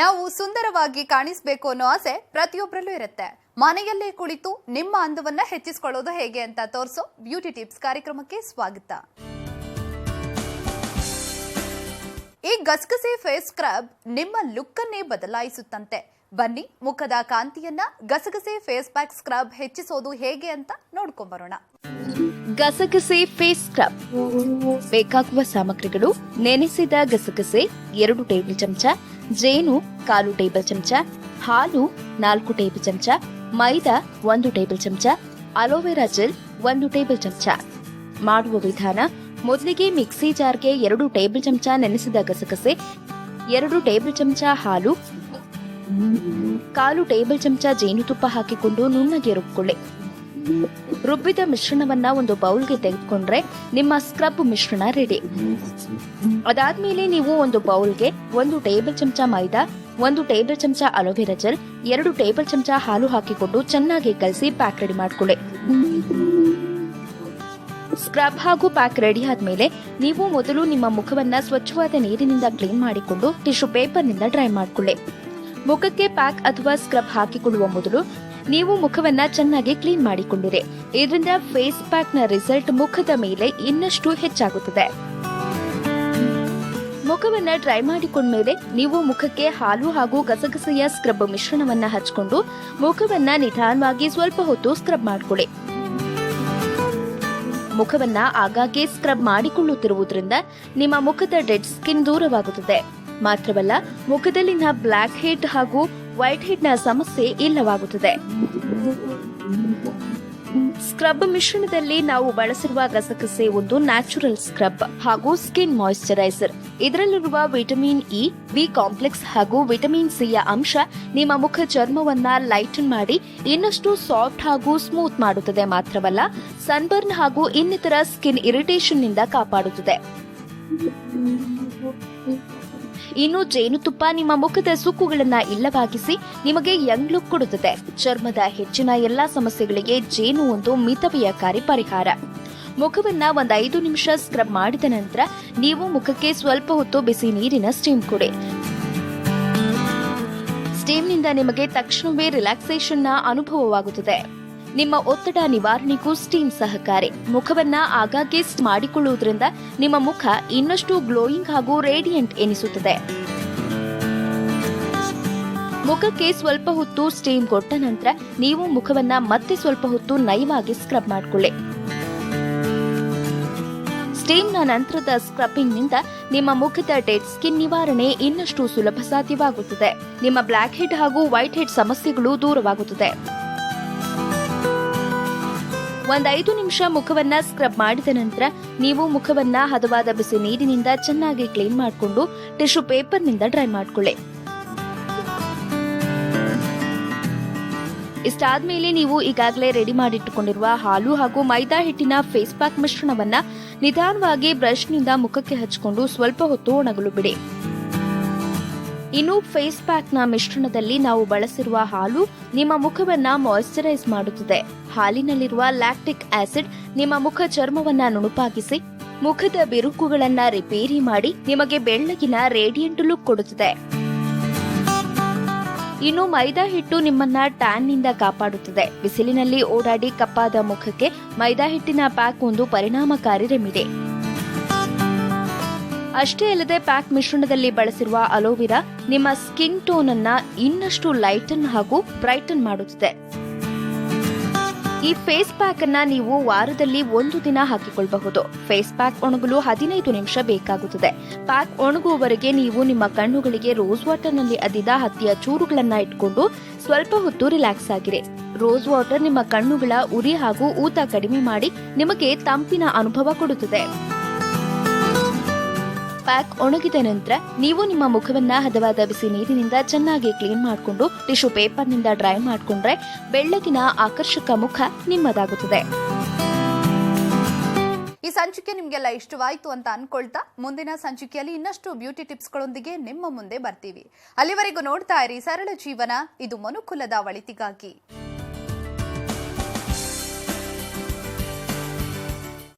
ನಾವು ಸುಂದರವಾಗಿ ಕಾಣಿಸ್ಬೇಕು ಅನ್ನೋ ಆಸೆ ಪ್ರತಿಯೊಬ್ಬರಲ್ಲೂ ಇರುತ್ತೆ. ಮನೆಯಲ್ಲೇ ಕುಳಿತು ನಿಮ್ಮ ಅಂದವನ್ನ ಹೆಚ್ಚಿಸಿಕೊಳ್ಳೋದು ಹೇಗೆ ಅಂತ ತೋರಿಸೋ ಬ್ಯೂಟಿ ಟಿಪ್ಸ್ ಕಾರ್ಯಕ್ರಮಕ್ಕೆ ಸ್ವಾಗತ. ಈ ಗಸಗಸೆ ಫೇಸ್ ಸ್ಕ್ರಬ್ ನಿಮ್ಮ ಲುಕ್ ಅನ್ನೇ ಬದಲಾಯಿಸುತ್ತಂತೆ. ಬನ್ನಿ ಮುಖದ ಕಾಂತಿಯನ್ನ ಗಸಗಸೆ ಫೇಸ್ ಪ್ಯಾಕ್ ಸ್ಕ್ರಬ್ ಹೆಚ್ಚಿಸೋದು ಹೇಗೆ ಅಂತ ನೋಡ್ಕೊಂಬರೋಣ. ಗಸಗಸೆ ಫೇಸ್ ಸ್ಕ್ರಬ್. ಬೇಕಾಗುವ ಸಾಮಗ್ರಿಗಳು ನೆನೆಸಿದ ಗಸಗಸೆ, ಎರಡು ಟೇಬಲ್ ಚಮಚ ಜೇನು, ಕಾಲು ಟೇಬಲ್ ಚಮಚ, ಹಾಲು ನಾಲ್ಕು ಟೇಬಲ್ ಚಮಚ, ಮೈದಾ ಒಂದು ಟೇಬಲ್ ಚಮಚ, ಅಲೋವೆರಾ ಜೆಲ್ ಒಂದು ಟೇಬಲ್ ಚಮಚ. ಮಾಡುವ ವಿಧಾನ, ಮೊದಲಿಗೆ ಮಿಕ್ಸಿ ಜಾರ್ಗೆ ಎರಡು ಟೇಬಲ್ ಚಮಚ ನೆನೆಸಿದ ಗಸಗಸೆ, ಎರಡು ಟೇಬಲ್ ಚಮಚ ಹಾಲು, ಕಾಲು ಟೇಬಲ್ ಚಮಚ ಜೇನುತುಪ್ಪ ಹಾಕಿಕೊಂಡು ನುಣ್ಣಗೆ ರುಬ್ಕೊಳ್ಳಿ. ರುಬ್ಬಿದ ಮಿಶ್ರಣವನ್ನ ಒಂದು ಬೌಲ್ಗೆ ತೆಗೆದುಕೊಂಡ್ರೆ ನಿಮ್ಮ ಸ್ಕ್ರಬ್ ಮಿಶ್ರಣ ರೆಡಿ ಅದಾದ್ಮೇಲೆ ನೀವು ಒಂದು ಬೌಲ್ಗೆ ಒಂದು ಟೇಬಲ್ ಚಮಚ ಮೈದಾ, ಒಂದು ಟೇಬಲ್ ಚಮಚ ಅಲೋವೆರಾ ಜೆಲ್, ಎರಡು ಟೇಬಲ್ ಚಮಚ ಹಾಲು ಹಾಕಿಕೊಂಡು ಚೆನ್ನಾಗಿ ಕಲಸಿ ಪ್ಯಾಕ್ ರೆಡಿ ಮಾಡ್ಕೊಳ್ಳಿ. ಸ್ಕ್ರಬ್ ಹಾಗೂ ಪ್ಯಾಕ್ ರೆಡಿ ಆದ್ಮೇಲೆ ನೀವು ಮೊದಲು ನಿಮ್ಮ ಮುಖವನ್ನ ಸ್ವಚ್ಛವಾದ ನೀರಿನಿಂದ ಕ್ಲೀನ್ ಮಾಡಿಕೊಂಡು ಟಿಶ್ಯೂ ಪೇಪರ್ನಿಂದ ಡ್ರೈ ಮಾಡ್ಕೊಳ್ಳಿ. ಮುಖಕ್ಕೆ ಪ್ಯಾಕ್ ಅಥವಾ ಸ್ಕ್ರಬ್ ಹಾಕಿಕೊಳ್ಳುವ ಮೊದಲು ನೀವು ಮುಖವನ್ನ ಚೆನ್ನಾಗಿ ಕ್ಲೀನ್ ಮಾಡಿಕೊಂಡಿರಿ. ಇದರಿಂದ ಫೇಸ್ ಪ್ಯಾಕ್ನ ರಿಸಲ್ಟ್ ಮುಖದ ಮೇಲೆ ಇನ್ನಷ್ಟು ಹೆಚ್ಚಾಗುತ್ತದೆ. ಮುಖವನ್ನ ಡ್ರೈ ಮಾಡಿಕೊಂಡ್ಮೇಲೆ ನೀವು ಮುಖಕ್ಕೆ ಹಾಲು ಹಾಗೂ ಗಸಗಸೆಯ ಸ್ಕ್ರಬ್ ಮಿಶ್ರಣವನ್ನ ಹಚ್ಕೊಂಡು ಮುಖವನ್ನ ನಿಧಾನವಾಗಿ ಸ್ವಲ್ಪ ಹೊತ್ತು ಸ್ಕ್ರಬ್ ಮಾಡಿಕೊಳ್ಳಿ. ಮುಖವನ್ನ ಆಗಾಗ್ಗೆ ಸ್ಕ್ರಬ್ ಮಾಡಿಕೊಳ್ಳುತ್ತಿರುವುದರಿಂದ ನಿಮ್ಮ ಮುಖದ ಡೆಡ್ ಸ್ಕಿನ್ ದೂರವಾಗುತ್ತದೆ. ಮಾತ್ರವಲ್ಲ, ಮುಖದಲ್ಲಿನ ಬ್ಲ್ಯಾಕ್ ಹೆಡ್ ಹಾಗೂ ವೈಟ್ ಹೆಡ್ ಸಮಸ್ಯೆ ಇಲ್ಲವಾಗುತ್ತದೆ. ಸ್ಕ್ರಬ್ ಮಿಶ್ರಣದಲ್ಲಿ ನಾವು ಬಳಸಿರುವ ಗಸಗಸೆ ಒಂದು ನ್ಯಾಚುರಲ್ ಸ್ಕ್ರಬ್ ಹಾಗೂ ಸ್ಕಿನ್ ಮಾಯಿಶ್ಚರೈಸರ್ ಇದರಲ್ಲಿರುವ ವಿಟಮಿನ್ ಇ ವಿ ಕಾಂಪ್ಲೆಕ್ಸ್ ಹಾಗೂ ವಿಟಮಿನ್ ಸಿಯ ಅಂಶ ನಿಮ್ಮ ಮುಖ ಚರ್ಮವನ್ನ ಲೈಟನ್ ಮಾಡಿ ಇನ್ನಷ್ಟು ಸಾಫ್ಟ್ ಹಾಗೂ ಸ್ಮೂತ್ ಮಾಡುತ್ತದೆ ಮಾತ್ರವಲ್ಲ ಸನ್ಬರ್ನ್ ಹಾಗೂ ಇನ್ನಿತರ ಸ್ಕಿನ್ ಇರಿಟೇಷನ್ನಿಂದ ಕಾಪಾಡುತ್ತದೆ. ಇನ್ನು ಜೇನುತುಪ್ಪ ನಿಮ್ಮ ಮುಖದ ಸುಕ್ಕುಗಳನ್ನ ಇಲ್ಲವಾಗಿಸಿ ನಿಮಗೆ ಯಂಗ್ ಲುಕ್ ಕೊಡುತ್ತದೆ. ಚರ್ಮದ ಹೆಚ್ಚಿನ ಎಲ್ಲಾ ಸಮಸ್ಯೆಗಳಿಗೆ ಜೇನು ಒಂದು ಮಿತವ್ಯಯಕಾರಿ ಪರಿಹಾರ. ಮುಖವನ್ನ ಒಂದ್ ಐದು ನಿಮಿಷ ಸ್ಕ್ರಬ್ ಮಾಡಿದ ನಂತರ ನೀವು ಮುಖಕ್ಕೆ ಸ್ವಲ್ಪ ಹೊತ್ತು ಬಿಸಿ ನೀರಿನ ಸ್ಟೀಮ್ ಕೊಡಿ. ಸ್ಟೀಮ್ನಿಂದ ನಿಮಗೆ ತಕ್ಷಣವೇ ರಿಲ್ಯಾಕ್ಸೇಷನ್ನ ಅನುಭವವಾಗುತ್ತದೆ. ನಿಮ್ಮ ಒತ್ತಡ ನಿವಾರಣೆಗೂ ಸ್ಟೀಮ್ ಸಹಕಾರಿ. ಮುಖವನ್ನ ಆಗಾಗ್ಗೆ ಮಾಡಿಕೊಳ್ಳುವುದರಿಂದ ನಿಮ್ಮ ಮುಖ ಇನ್ನಷ್ಟು ಗ್ಲೋಯಿಂಗ್ ಹಾಗೂ ರೇಡಿಯಂಟ್ ಎನಿಸುತ್ತದೆ. ಮುಖಕ್ಕೆ ಸ್ವಲ್ಪ ಹೊತ್ತು ಸ್ಟೀಮ್ ಕೊಟ್ಟ ನಂತರ ನೀವು ಮುಖವನ್ನ ಮತ್ತೆ ಸ್ವಲ್ಪ ಹೊತ್ತು ನಯವಾಗಿ ಸ್ಕ್ರಬ್ ಮಾಡಿಕೊಳ್ಳಿ. ಸ್ಟೀಮ್ನ ನಂತರದ ಸ್ಕ್ರಬ್ಬಿಂಗ್ನಿಂದ ನಿಮ್ಮ ಮುಖದ ಡೆಡ್ ಸ್ಕಿನ್ ನಿವಾರಣೆ ಇನ್ನಷ್ಟು ಸುಲಭ ಸಾಧ್ಯವಾಗುತ್ತದೆ. ನಿಮ್ಮ ಬ್ಲ್ಯಾಕ್ ಹೆಡ್ ಹಾಗೂ ವೈಟ್ ಹೆಡ್ ಸಮಸ್ಯೆಗಳು ದೂರವಾಗುತ್ತದೆ. ಒಂದ್ ಐದು ನಿಮಿಷ ಮುಖವನ್ನ ಸ್ಕ್ರಬ್ ಮಾಡಿದ ನಂತರ ನೀವು ಮುಖವನ್ನ ಹದವಾದ ಬಿಸಿ ನೀರಿನಿಂದ ಚೆನ್ನಾಗಿ ಕ್ಲೀನ್ ಮಾಡಿಕೊಂಡು ಟಿಶ್ಯೂ ಪೇಪರ್ನಿಂದ ಡ್ರೈ ಮಾಡ್ಕೊಳ್ಳಿ. ಇಷ್ಟಾದ್ಮೇಲೆ ನೀವು ಈಗಾಗಲೇ ರೆಡಿ ಮಾಡಿಟ್ಟುಕೊಂಡಿರುವ ಹಾಲು ಹಾಗೂ ಮೈದಾ ಹಿಟ್ಟಿನ ಫೇಸ್ ಪ್ಯಾಕ್ ಮಿಶ್ರಣವನ್ನ ನಿಧಾನವಾಗಿ ಬ್ರಷ್ನಿಂದ ಮುಖಕ್ಕೆ ಹಚ್ಕೊಂಡು ಸ್ವಲ್ಪ ಹೊತ್ತು ಒಣಗಲು ಬಿಡಿ. ಇನ್ನು ಫೇಸ್ ಪ್ಯಾಕ್ನ ಮಿಶ್ರಣದಲ್ಲಿ ನಾವು ಬಳಸಿರುವ ಹಾಲು ನಿಮ್ಮ ಮುಖವನ್ನ ಮಾಯಿಶ್ಚರೈಸ್ ಮಾಡುತ್ತದೆ. ಹಾಲಿನಲ್ಲಿರುವ ಲ್ಯಾಕ್ಟಿಕ್ ಆಸಿಡ್ ನಿಮ್ಮ ಮುಖ ಚರ್ಮವನ್ನ ನುಣುಪಾಗಿಸಿ, ಮುಖದ ಬಿರುಕುಗಳನ್ನ ರಿಪೇರಿ ಮಾಡಿ ನಿಮಗೆ ಬೆಳ್ಳಗಿನ ರೇಡಿಯಂಟ್ ಲುಕ್ ಕೊಡುತ್ತದೆ. ಇನ್ನು ಮೈದಾ ಹಿಟ್ಟು ನಿಮ್ಮನ್ನ ಟ್ಯಾನ್ನಿಂದ ಕಾಪಾಡುತ್ತದೆ. ಬಿಸಿಲಿನಲ್ಲಿ ಓಡಾಡಿ ಕಪ್ಪಾದ ಮುಖಕ್ಕೆ ಮೈದಾ ಹಿಟ್ಟಿನ ಪ್ಯಾಕ್ ಒಂದು ಪರಿಣಾಮಕಾರಿ ರೆಮಿಡಿ. ಅಷ್ಟೇ ಅಲ್ಲದೆ ಪ್ಯಾಕ್ ಮಿಶ್ರಣದಲ್ಲಿ ಬಳಸಿರುವ ಅಲೋವಿರಾ ನಿಮ್ಮ ಸ್ಕಿನ್ ಟೋನ್ ಅನ್ನ ಇನ್ನಷ್ಟು ಲೈಟನ್ ಹಾಗೂ ಬ್ರೈಟನ್ ಮಾಡುತ್ತದೆ. ಈ ಫೇಸ್ ಪ್ಯಾಕ್ ಅನ್ನ ನೀವು ವಾರದಲ್ಲಿ ಒಂದು ದಿನ ಹಾಕಿಕೊಳ್ಳಬಹುದು ಫೇಸ್ ಪ್ಯಾಕ್ ಒಣಗಲು ಹದಿನೈದು ನಿಮಿಷ ಬೇಕಾಗುತ್ತದೆ. ಪ್ಯಾಕ್ ಒಣಗುವವರೆಗೆ ನೀವು ನಿಮ್ಮ ಕಣ್ಣುಗಳಿಗೆ ರೋಸ್ ವಾಟರ್ನಲ್ಲಿ ಅದ್ದಿದ ಹತ್ತಿಯ ಚೂರುಗಳನ್ನ ಇಟ್ಕೊಂಡು ಸ್ವಲ್ಪ ಹೊತ್ತು ರಿಲ್ಯಾಕ್ಸ್ ಆಗಿರಿ. ರೋಸ್ ವಾಟರ್ ನಿಮ್ಮ ಕಣ್ಣುಗಳ ಉರಿ ಹಾಗೂ ಊತ ಕಡಿಮೆ ಮಾಡಿ ನಿಮಗೆ ತಂಪಿನ ಅನುಭವ ಕೊಡುತ್ತದೆ. ಪ್ಯಾಕ್ ಒಣಗಿದ ನಂತರ ನೀವು ನಿಮ್ಮ ಮುಖವನ್ನ ಹದವಾದ ಬಿಸಿ ನೀರಿನಿಂದ ಚೆನ್ನಾಗಿ ಕ್ಲೀನ್ ಮಾಡಿಕೊಂಡು ಟಿಶ್ಯೂ ಪೇಪರ್ನಿಂದ ಡ್ರೈ ಮಾಡಿಕೊಂಡ್ರೆ ಬೆಳ್ಳಗಿನ ಆಕರ್ಷಕ ಮುಖ ನಿಮ್ಮದಾಗುತ್ತದೆ. ಈ ಸಂಚಿಕೆ ನಿಮ್ಗೆಲ್ಲ ಇಷ್ಟವಾಯ್ತು ಅಂತ ಅನ್ಕೊಳ್ತಾ ಮುಂದಿನ ಸಂಚಿಕೆಯಲ್ಲಿ ಇನ್ನಷ್ಟು ಬ್ಯೂಟಿ ಟಿಪ್ಸ್ಗಳೊಂದಿಗೆ ನಿಮ್ಮ ಮುಂದೆ ಬರ್ತೀವಿ. ಅಲ್ಲಿವರೆಗೂ ನೋಡ್ತಾ ಇರಿ ಸರಳ ಜೀವನ, ಇದು ಮನುಕುಲದ ಒಳಿತಿಗಾಗಿ.